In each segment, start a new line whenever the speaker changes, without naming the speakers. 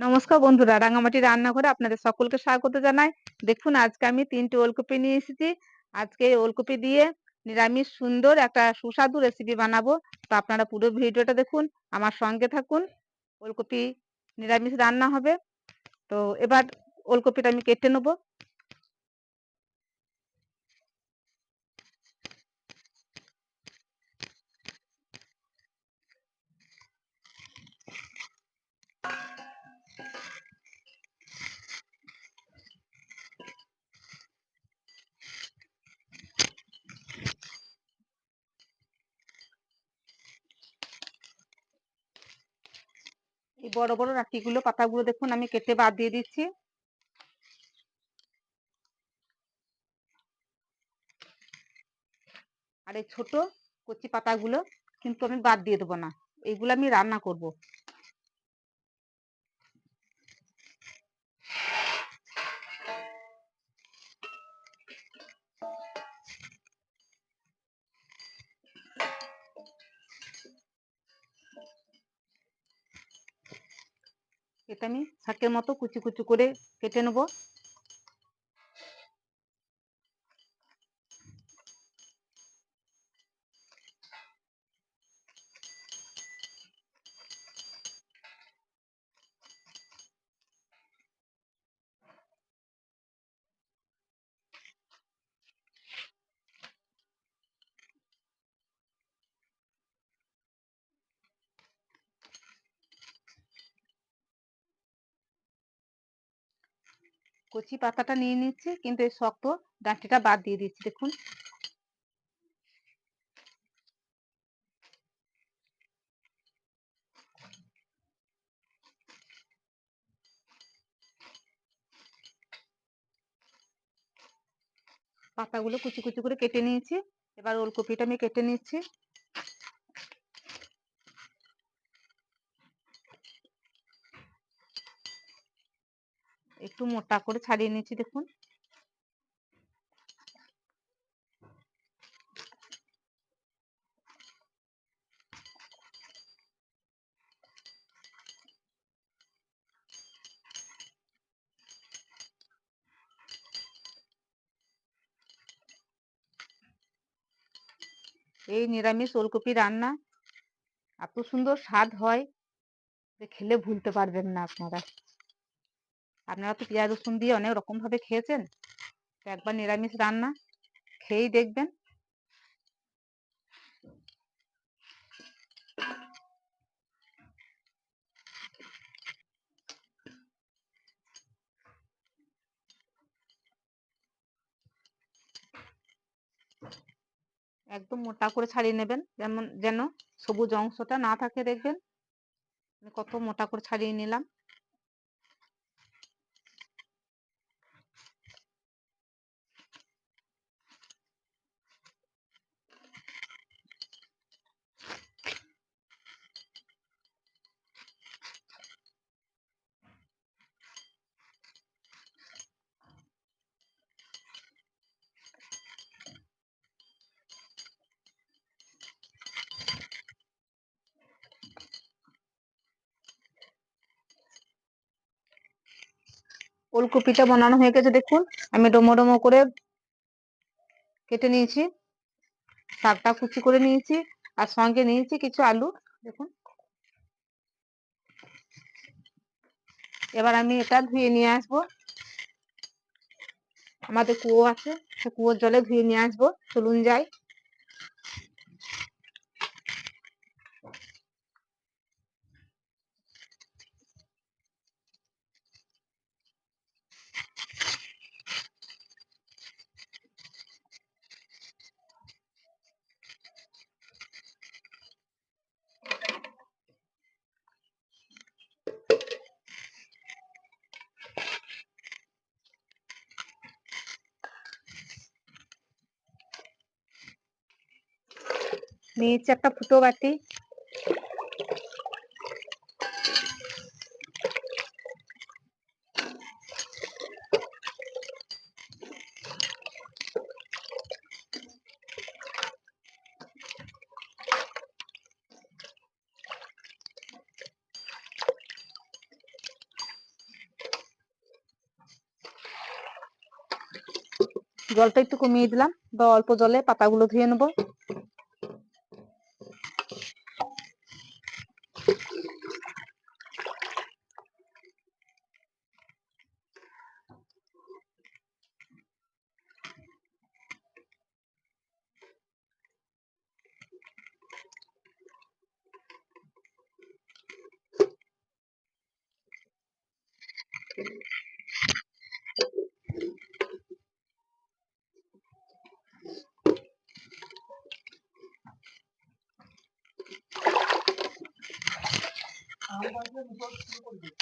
নমস্কার বন্ধুরা, রাঙামাটি রান্নাঘরে আপনাদের সকলকে স্বাগত জানাই। দেখুন, আজকে আমি তিনটে ওলকপি নিয়ে এসেছি। আজকে এই ওলকপি দিয়ে নিরামিষ সুন্দর একটা সুস্বাদু রেসিপি বানাবো। তো আপনারা পুরো ভিডিওটা দেখুন, আমার সঙ্গে থাকুন, ওলকপি নিরামিষ রান্না হবে। তো এবার ওলকপিটা আমি কেটে নেব। এই বড় বড় রাখিগুলো পাতাগুলো দেখুন আমি কেটে বাদ দিয়ে দিচ্ছি। আর এই ছোট কচি পাতাগুলো কিন্তু আমি বাদ দিয়ে দেবো না। এইগুলো আমি রান্না করব। আমি মতো কুচি কুচি করে কেটে নেব। কচি পাতাটা নিয়ে নিচ্ছি, কিন্তু এই শক্ত ডাঁটিটা বাদ দিয়ে দিচ্ছি, দেখুন। পাতাগুলো কুচি কুচি করে কেটে নিয়েছি। এবার ওলকপিটা আমি কেটে নিচ্ছি। একটু মোটা করে ছাড়িয়ে নিচ্ছি দেখুন। এই নিরামিষ ওলকপি রান্না এত সুন্দর স্বাদ হয় যে খেলে ভুলতে পারবেন না আপনারা। আপনারা তো পেঁয়াজ, রসুন দিয়ে অনেক রকম ভাবে খেয়েছেন একবার নিরামিষ রান্না খেয়েই দেখবেন। একদম মোটা করে ছাড়িয়ে নেবেন। যেমন, যেন সবুজ অংশটা না থাকে দেখবেন। কত মোটা করে ছাড়িয়ে নিলাম। ওলকপিটা বানানো হয়ে গেছে, দেখুন। আমি ডোমো ডোমো করে কেটে নিয়েছি। শাকটা কুচি করে নিয়েছি আর সঙ্গে নিয়েছি কিছু আলু, দেখুন। এবার আমি এটা ধুয়ে নিয়ে আসব। আমাদের কুয়ো আছে, সে কুয়োর জলে ধুয়ে নিয়ে আসব। চলুন যাই। নিচে একটা ফুটো বাটি। জলটা একটু কমিয়ে দিলাম। বা অল্প জলে পাতাগুলো ধুয়ে নেব। 안 가시는 거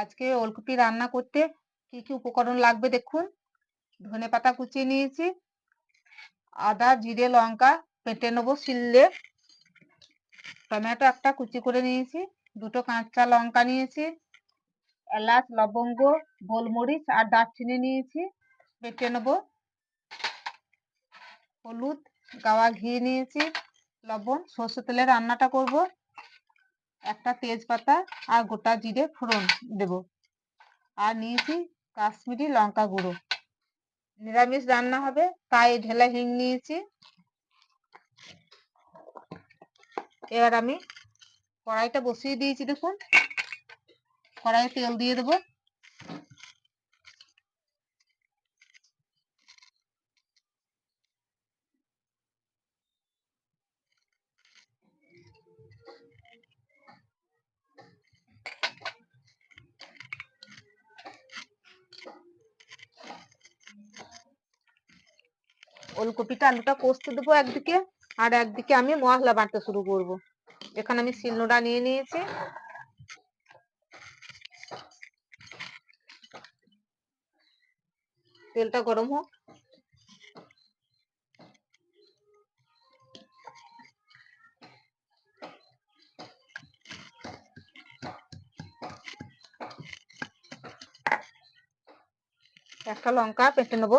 আজকে ওলকপি রান্না করতে কি কি উপকরণ লাগবে দেখুন। ধনে পাতা কুচিয়ে নিয়েছি। আদা, জিরে, লঙ্কা পেটে নেব শিললে। টমেটো একটা কুচি করে নিয়েছি। দুটো কাঁচা লঙ্কা নিয়েছি। এলাচ, লবঙ্গ, গোলমরিচ আর দারচিনি নিয়েছি। বেটে নেব। হলুদ, গাওয়া ঘি নিয়েছি। লবণ সর্ষে তেলে রান্নাটা করব। একটা তেজপাতা আর গোটা জিরে ফোড়ন দেব। আর নিয়েছি কাশ্মীরি লঙ্কা গুঁড়ো। নিরামিষ রান্না হবে, তাই ঢেলা হিং নিয়েছি। এবার আমি কড়াইটা বসিয়ে দিয়েছি দেখুন। কড়াইয়ে তেল দিয়ে দেবো। ওলকপিটা আলুটা কষতে দেবো একদিকে, আর একদিকে আমি মশলা বাটতে শুরু করব। এখানে আমি শিলনোড়া নিয়ে নিয়েছি। তেলটা গরম হোক। একটা লঙ্কা পেটে নেব।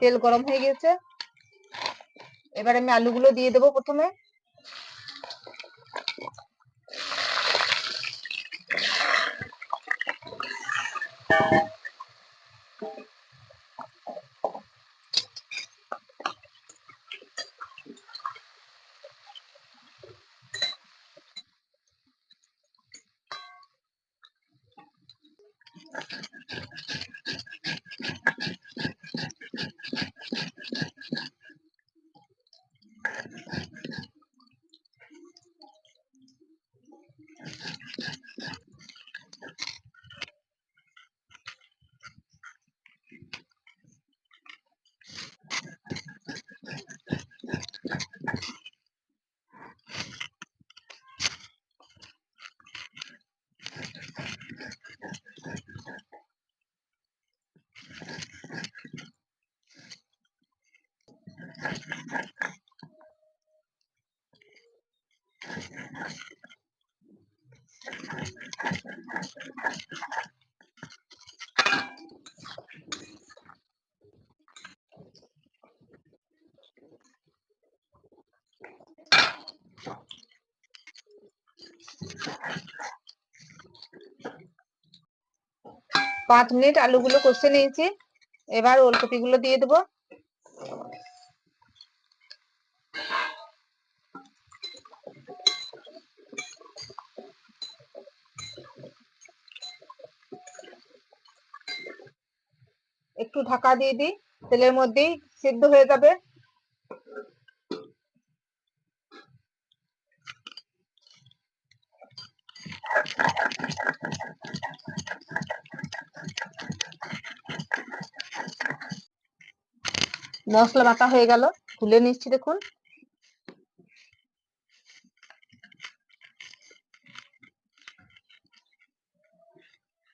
তেল গরম হয়ে গেছে। এবার আমি আলুগুলো দিয়ে দেবো প্রথমে। পাঁচ মিনিট আলুগুলো কষে নিয়েছি। এবার ওলকপি গুলো দিয়ে দেবো একটু ঢাকা দিয়ে দিই, তেলের মধ্যেই সিদ্ধ হয়ে যাবে। মশলা বাটা হয়ে গেল তুলে নিচ্ছি দেখুন।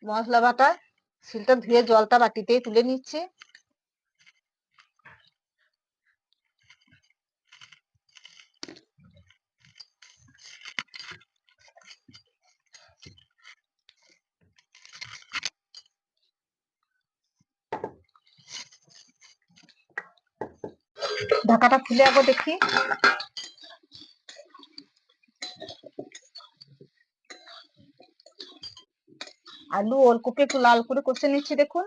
মশলা বাটা শিলটা ধুয়ে জলটা বাটিতেই তুলে নিচ্ছি। ঢাকাটা খুলে একবার দেখি। আলু, ওলকপি একটু লাল করে কষে নিচ্ছি, দেখুন।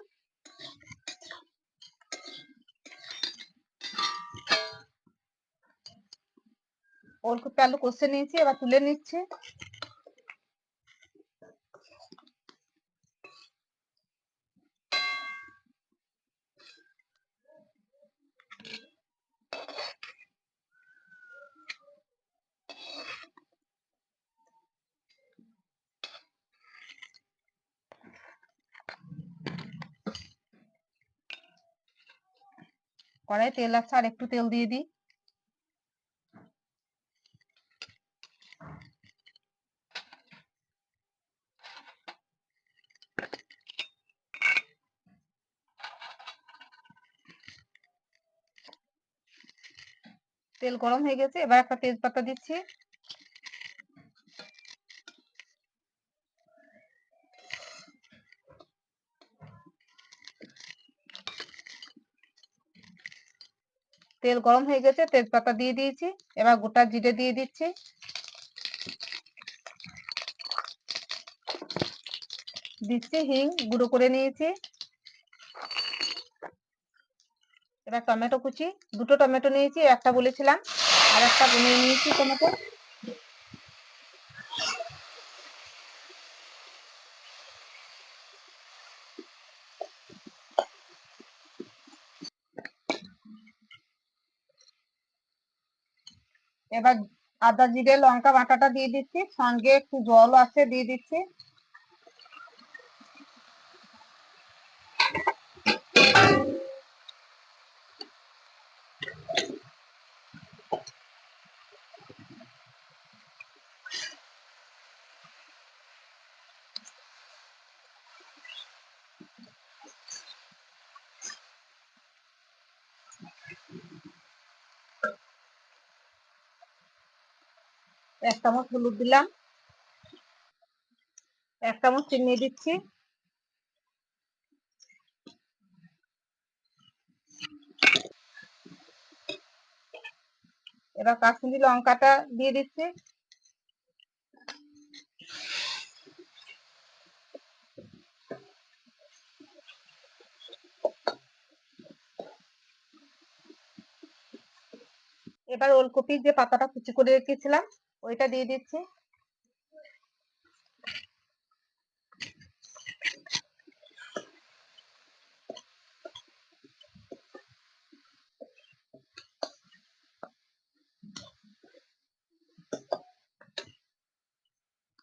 ওলকপি আলু কষে নিয়েছি, এবার তুলে নিচ্ছি। কড়াই, তেল আছে আর একটু তেল দিয়ে দিই। তেল গরম হয়ে গেছে, এবার একটা তেজপাতা দিচ্ছি। তেল গরম হয়ে গেছে, তেজপাতা দিয়ে দিয়েছি, এবার গোটা জিরে দিয়ে দিচ্ছি। দিচ্ছি হিং, গুঁড়ো করে নিয়েছি। এবার টমেটো কুচি, দুটো টমেটো নিয়েছি, একটা বলেছিলাম আর একটা বনিয়ে নিয়েছি টমেটো। এবার আদা জিরে লঙ্কা বাটাটা দিয়ে দিচ্ছি। সঙ্গে একটু জল আছে দিয়ে দিচ্ছি। এক চামচ হলুদ দিলাম। এক চামচ চিনি দিচ্ছি। এবার কাশ্মীরি লঙ্কাটা দিয়ে দিচ্ছি। এবার ওলকপির যে পাতাটা কুচি করে রেখেছিলাম ওইটা দিয়ে দিচ্ছি।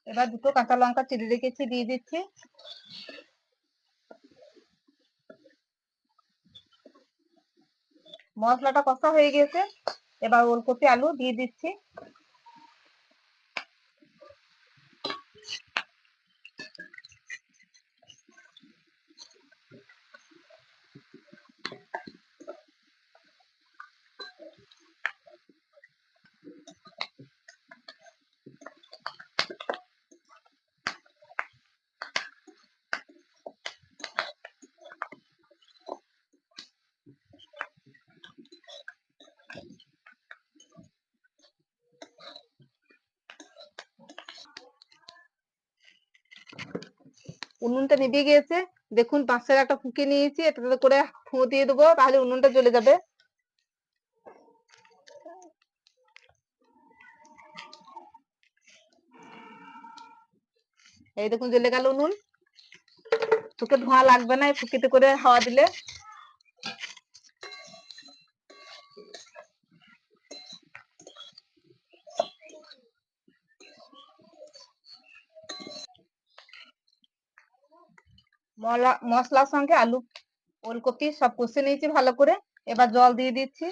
এবার দুটো কাঁচা লঙ্কা চিড়ে রেখেছি, দিয়ে দিচ্ছি। মশলাটা কষা হয়ে গেছে। এবার ওলকপি আলু দিয়ে দিচ্ছি। উনুনটা নিভে গিয়েছে। দেখুন, পাশের একটা ফুকে নিয়েছি, এটাতে করে ফুঁ দিয়ে দেবো, তাহলে উনুনটা জ্বলে যাবে। এই দেখুন, জ্বলে গেল উনুন। তোকে ধোঁয়া লাগবে না এই ফুকিতে করে হাওয়া দিলে। মশলার সঙ্গে আলু ওলকপি সব কষে নিয়েছি ভালো করে। এবার জল দিয়ে দিচ্ছি।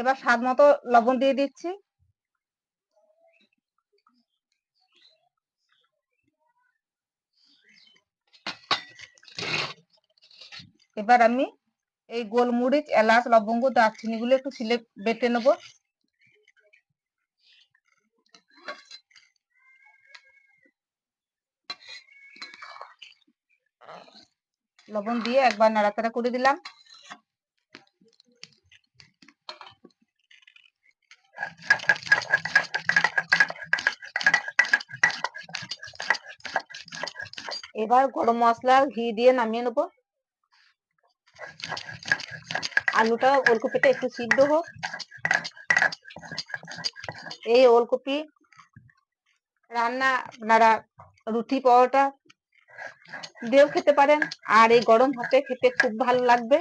এবার স্বাদ মতো লবণ দিয়ে দিচ্ছি। এবার আমি এই গোলমরিচ, এলাচ, লবঙ্গ দারচিনি গুলো একটু শিলে বেটে নেব। লবণ দিয়ে একবার নাড়াচাড়া করে দিলাম। এবার গরম মশলা, ঘি দিয়ে নামিয়ে নেব। আলুটা ওলকপিটা একটু সিদ্ধ হোক। এই ওলকপি রান্না আপনারা রুটি, পরোটা দিয়েও খেতে পারেন। আর এই গরম ভাতে খেতে খুব ভালো লাগবে।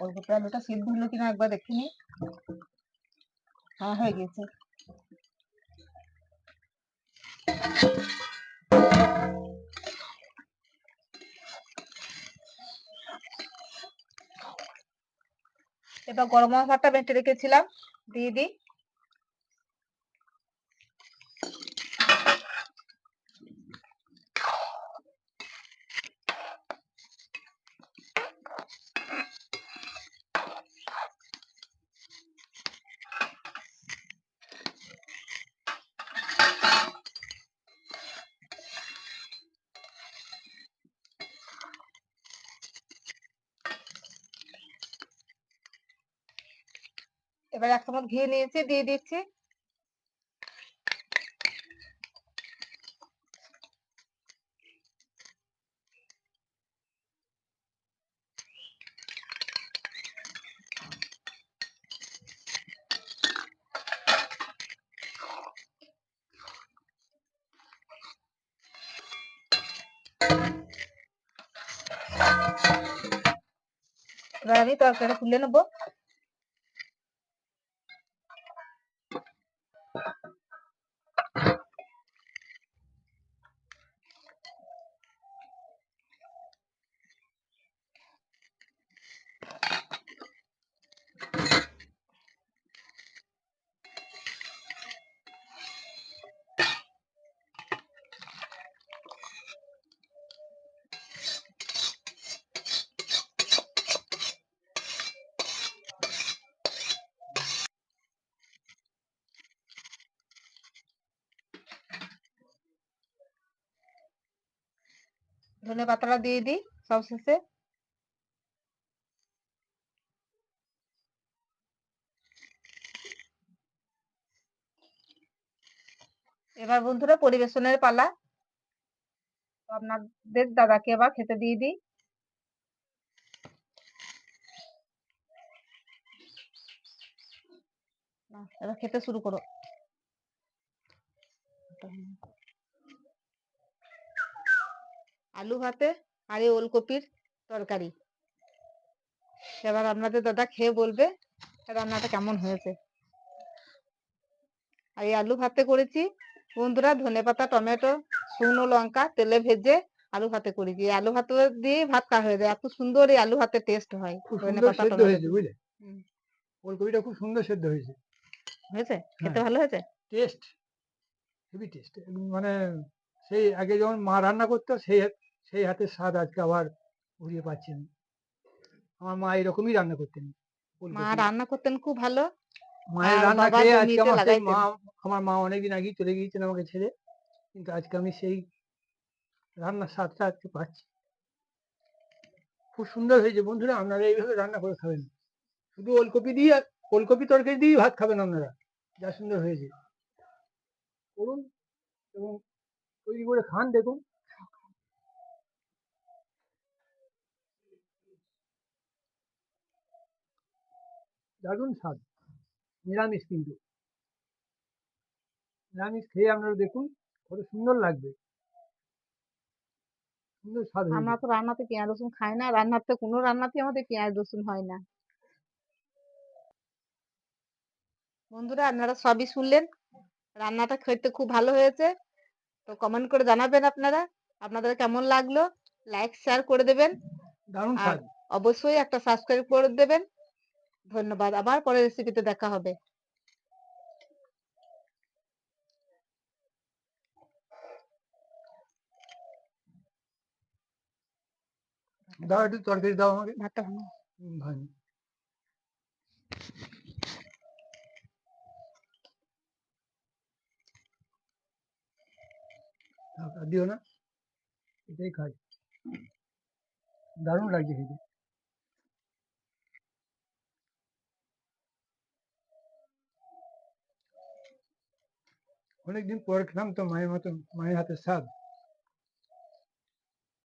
ওলকপি আলুটা সিদ্ধ হলো কিনা একবার দেখে নি। হ্যাঁ হয়ে গেছে। এবার গরম মশলাটা বেটে রেখেছিলাম, দিয়ে দিই। এবার এক চামচ ঘি নিয়েছি দিয়ে দিচ্ছি। আমি তরকারিটা তুলে নেব। ধনে পাতাটা দিয়ে দিই সব শেষে। এবার বন্ধুরা পরিবেশনের পালা। আপনাদের দাদাকে এবার খেতে দিয়ে দিই। এবার খেতে শুরু করো। আলু ভাতে আর এই ওলকপির তরকারি। এবার আপনাদের দাদা খেয়ে বলবে রান্নাটা কেমন হয়েছে। আর এই আলু ভাতে করেছি বন্ধুরা ধনেপাতা টমেটো শুকনো লঙ্কা তেলে ভেজে আলু ভাতে করেছি। আলু ভাত দিয়ে ভাত খাওয়া হয়ে যায়। এত সুন্দর এই আলু ভাতে টেস্ট হয়। ধনেপাতা
সেদ্ধ
টমেটো।
বুঝলে। ওলকপিটা খুব সুন্দর সেদ্ধ হয়েছে।
হয়েছে? খেতে
হ্যাঁ।
ভালো হয়েছে?
টেস্ট হেভি টেস্ট মানে সেই আগে যখন মা রান্না করতো সেই সেই হাতের স্বাদ আজকে আবার ঘুরিয়ে পাচ্ছি আমি আমার মা এরকমই রান্না করতেন।
মা রান্না করতেন খুব ভালো।
মায়ের রান্না খেয়ে আজকে আমার সেই মা আমার মা অনেকদিন আগেই চলে গিয়েছেন আমাকে ছেড়ে। কিন্তু আজকে আমি সেই রান্নার স্বাদটা আজকে পাচ্ছি। খুব সুন্দর হয়েছে। বন্ধুরা আপনারা এইভাবে রান্না করে খাবেন। শুধু ওলকপি দিয়ে ওলকপি তরকারি দিয়েই ভাত খাবেন আপনারা। যা সুন্দর হয়েছে। করুন এবং তৈরি করে খান দেখুন। দারুণ স্বাদ। নিরামিষ কিন্তু। নিরামিষ খেয়ে আপনারা দেখুন কত সুন্দর লাগবে। সুন্দর স্বাদ
আমরা তো রান্নাতে পেঁয়াজ রসুন খাই না রান্নাতে কোনো রান্নাতে আমাদের পেঁয়াজ রসুন হয় না। বন্ধুরা আপনারা সবই শুনলেন। রান্নাটা খেতে খুব ভালো হয়েছে। তো কমেন্ট করে জানাবেন আপনারা আপনাদের কেমন লাগল? লাইক শেয়ার করে দেবেন। আর অবশ্যই একটা সাবস্ক্রাইব করে দেবেন। ধন্যবাদ আবার পরের রেসিপিতে দেখা হবে।
দাও একটু তরকারি দাও আমাকে।
ভাতটা
আর দিও না। এটাই খাই। দারুণ লাগছে খেতে। অনেকদিন পর খেলাম তো মায়ের মতন মায়ের হাতে স্বাদ।